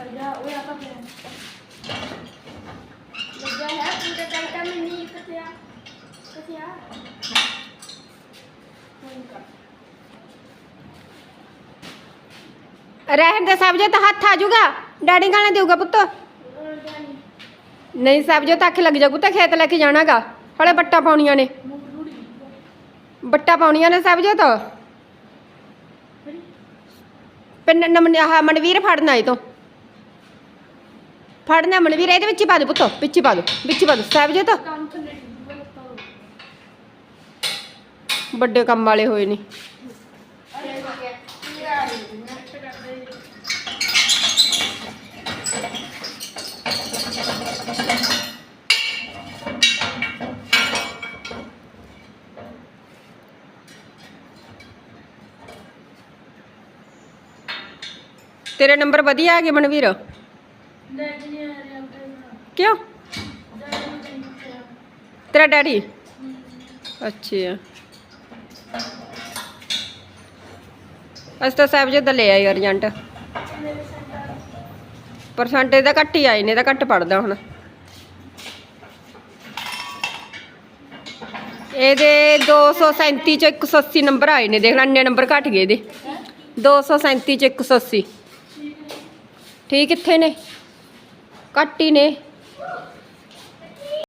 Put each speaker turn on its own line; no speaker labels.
ਜਾ ਤਾਂ ਨਹੀਂ ਕਿਤਿਆ ਕਿਤਿਆ
ਰਹਿਣ ਦੇ ਸਬਜੇ ਤਾਂ ਹੱਥ ਆ ਜਾਊਗਾ। ਡੈਡੀ ਗਾਣਾ ਦੇਊਗਾ ਪੁੱਤ। ਨਹੀਂ ਸਬਜੇ ਤਾਂ ਅੱਖ ਲੱਗ ਜਾ ਪੁੱਤ ਖੇਤ ਲੈ ਕੇ ਜਾਣਾਗਾ। ਹਲੇ ਬੱਟਾ ਪਾਉਣੀਆਂ ਨੇ। ਬੱਟਾ ਪਾਉਣੀਆਂ ਨੇ ਸਬਜੇ ਤਾਂ। ਪਿੰਨ ਨਮਨ ਆਹ ਮਨਵੀਰ ਫੜਨਾ ਇਹ ਤੋਂ। ਫੜਨਾ ਮਨਵੀਰ ਇਹਦੇ ਵਿੱਚ ਹੀ ਪਾ ਦੇ ਪੁੱਤੋ, ਵਿੱਚ ਹੀ ਪਾ ਦੋ ਵਿੱਚ ਹੀ ਪਾ ਦੋ ਸਬਜੇ ਤਾਂ
ਕੰਮ
ਵੱਡੇ ਕੰਮ ਵਾਲੇ ਹੋਏ ਨੇ। ਤੇਰੇ ਨੰਬਰ ਵਧੀਆ ਆ ਗਏ ਮਨਵੀਰ?
ਆ ਰਿਹਾ
ਕਿਉਂ? ਤੇਰਾ ਡੈਡੀ? ਅੱਛਾ। ਅਸ ਤਾਂ ਸਾਹਿਬ ਜੀ ਦਾ ਲੈ ਆਈ ਅਰਜੈਂਟ ਪਰਸੈਂਟੇਜ ਤਾਂ ਘੱਟ ਹੀ ਆਏ ਨੇ ਤਾਂ ਘੱਟ ਪੜਦਾ ਹੁਣ। ਇਹਦੇ 237 ਚ 180 ਨੰਬਰ ਆਏ ਨੇ ਦੇਖ ਲੈ ਇੰਨੇ ਨੰਬਰ ਘਟ ਗਏ ਇਹਦੇ। 237 ਚ 180 ਠੀਕ ਕਿੱਥੇ ਨੇ? ਘੱਟ ਹੀ ਨੇ।